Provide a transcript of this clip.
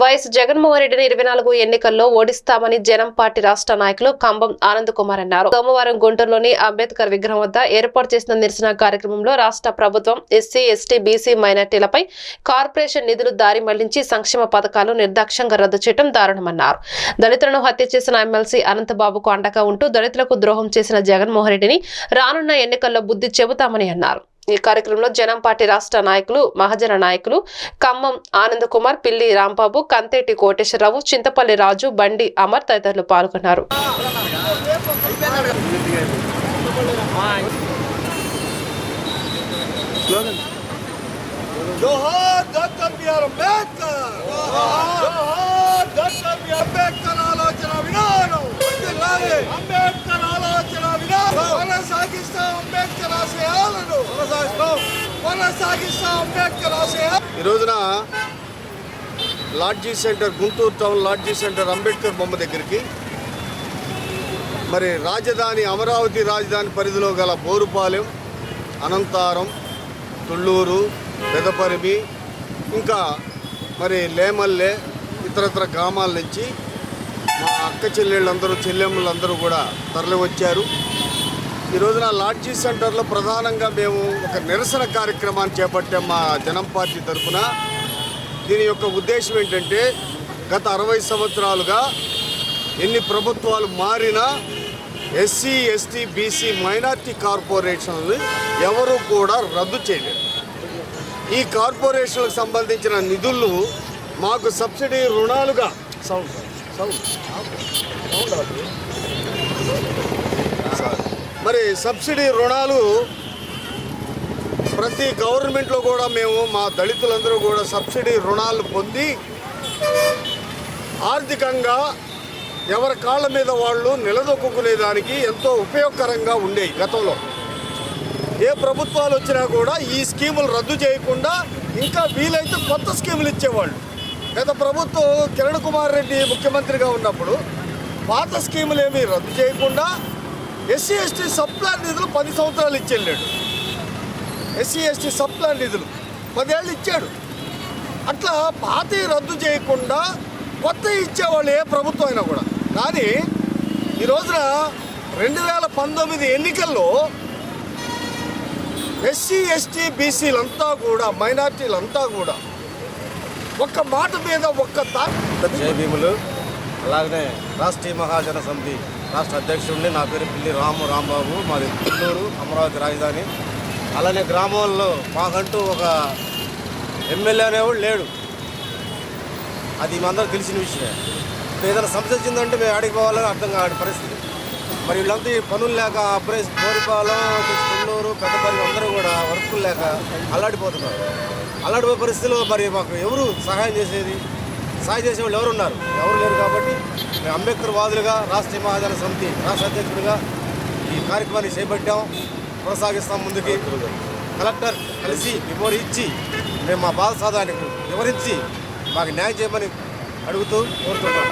YS Jaganmohan రెడ్డిని ఇరవై నాలుగు ఎన్నికల్లో ఓడిస్తామని జనం పార్టీ రాష్ట్ర నాయకులు కంబం ఆనంద్ కుమార్ అన్నారు. సోమవారం గుంటూరులోని అంబేద్కర్ విగ్రహం వద్ద ఏర్పాటు చేసిన నిరసన కార్యక్రమంలో రాష్ట్ర ప్రభుత్వం ఎస్సీ ఎస్టీ బీసీ మైనార్టీలపై కార్పొరేషన్ నిధులు దారి మళ్ళించి సంక్షేమ పథకాలు నిర్దాక్ష్యంగా రద్దు చేయడం దారుణమన్నారు. దళితులను హత్య చేసిన ఎమ్మెల్సీ అనంతబాబుకు అండగా ఉంటూ దళితులకు ద్రోహం చేసిన జగన్మోహన్ రెడ్డిని రానున్న ఎన్నికల్లో బుద్ధి చెబుతామని అన్నారు. ఈ కార్యక్రమంలో జనం పార్టీ రాష్ట్ర నాయకులు మహజన నాయకులు ఖమ్మం ఆనంద్ కుమార్ పిల్లి రాంబాబు కంతేటి కోటేశ్వరరావు చింతపల్లి రాజు బండి అమర్ తదితరులు పాల్గొన్నారు. జోహార్ డాక్టర్ బిఆర్ అంబేద్కర్! జోహార్ డాక్టర్ బిఆర్ అంబేద్కర్ ఆలోచన విధానం వర్ధిల్లాలి. అంబేద్కర్ ఆలోచన విధానం కొనసాగిస్తాం అంబేద్కర్ ఆశయాలను కొనసాగిస్తాం కొనసాగిస్తాం అంబేద్కర్ ఆశయాలు ఈ రోజున lodge centre Guntur town lodge centre Ambedkar బొమ్మ దగ్గరికి. మరి రాజధాని అమరావతి రాజధాని పరిధిలో గల బోరుపాలెం అనంతారం తుళ్ళూరు పెదపరిమి ఇంకా మరి లేమల్లె ఇతరత్ర గ్రామాల నుంచి మా అక్క చెల్లెళ్ళందరూ చెల్లెమ్మలందరూ కూడా తరలి వచ్చారు ఈ రోజున లాడ్జీ సెంటర్లో ప్రధానంగా మేము ఒక నిరసన కార్యక్రమాన్ని చేపట్టాం మా జనం పార్టీ తరఫున దీని యొక్క ఉద్దేశం ఏంటంటే గత అరవై సంవత్సరాలుగా ఎన్ని ప్రభుత్వాలు మారినా ఎస్సీ ఎస్టీ బీసీ మైనార్టీ కార్పొరేషన్లు ఎవరు కూడా రద్దు చేయలేదు ఈ కార్పొరేషన్లకు సంబంధించిన నిధులు మాకు సబ్సిడీ రుణాలుగా సౌండ్ సౌండ్ మరి సబ్సిడీ రుణాలు ప్రతి గవర్నమెంట్లో కూడా మేము మా దళితులందరూ కూడా సబ్సిడీ రుణాలు పొంది ఆర్థికంగా ఎవరి కాళ్ళ మీద వాళ్ళు నిలదొక్కునేదానికి ఎంతో ఉపయోగకరంగా ఉండేవి గతంలో. ఏ ప్రభుత్వాలు వచ్చినా కూడా ఈ స్కీములు రద్దు చేయకుండా ఇంకా వీలైతే కొత్త స్కీములు ఇచ్చేవాళ్ళు. గత ప్రభుత్వం కిరణ్ కుమార్ రెడ్డి ముఖ్యమంత్రిగా ఉన్నప్పుడు పాత స్కీములు ఏమీ రద్దు చేయకుండా ఎస్సీ ఎస్టీ సప్లాన్ నిధులు పది సంవత్సరాలు ఇచ్చేళ్ళాడు. ఎస్సీ ఎస్టీ సప్లాన్ నిధులు పదేళ్ళు ఇచ్చాడు. అట్లా పాత రద్దు చేయకుండా కొత్త ఇచ్చేవాళ్ళు ఏ ప్రభుత్వం అయినా కూడా. కానీ ఈ రోజున రెండు వేల పంతొమ్మిది ఎన్నికల్లో ఎస్సీ ఎస్టీ బీసీలంతా కూడా మైనార్టీలంతా కూడా ఒక్క మాట మీద ఒక్క తా జయ భీములు. అలాగనే రాష్ట్రీయ మహాజన సమితి రాష్ట్ర అధ్యక్షుడిని నా పేరు పిల్లి రాము రాంబాబు. మాది పుల్లూరు అమరావతి రాజధాని. అలానే గ్రామంలో మాకంటూ ఒక ఎమ్మెల్యే అనేవాడు లేడు. అది మనందరూ తెలిసిన విషయమే. ఇప్పుడు ఏదైనా సమస్య వచ్చిందంటే మేము ఆడికి పోవాలని అర్థం కాని పరిస్థితి. మరి వీళ్ళంతా ఈ పనులు లేక అప్రేస్ బోరిపాలెం కొల్లూరు పెద్దపల్లి అందరూ కూడా వర్కులు లేక అల్లాడిపోతున్నారు. అల్లాడిపోయే పరిస్థితిలో మరి మాకు ఎవరు సహాయం చేసేది? సాయం చేసే వాళ్ళు ఎవరు ఉన్నారు? ఎవరు లేరు కాబట్టి మేము అంబేద్కర్ వాదులుగా రాష్ట్రీయ మహాజన సమితి రాష్ట్ర అధ్యక్షుడిగా ఈ కార్యక్రమాన్ని చేపట్టాం. కొనసాగిస్తాం ముందుకి. కలెక్టర్ కలిసి మెమోరీ ఇచ్చి మేము మా బాధ సాధానికి వివరించి మాకు న్యాయం చేయమని అడుగుతూ కోరుతున్నాం.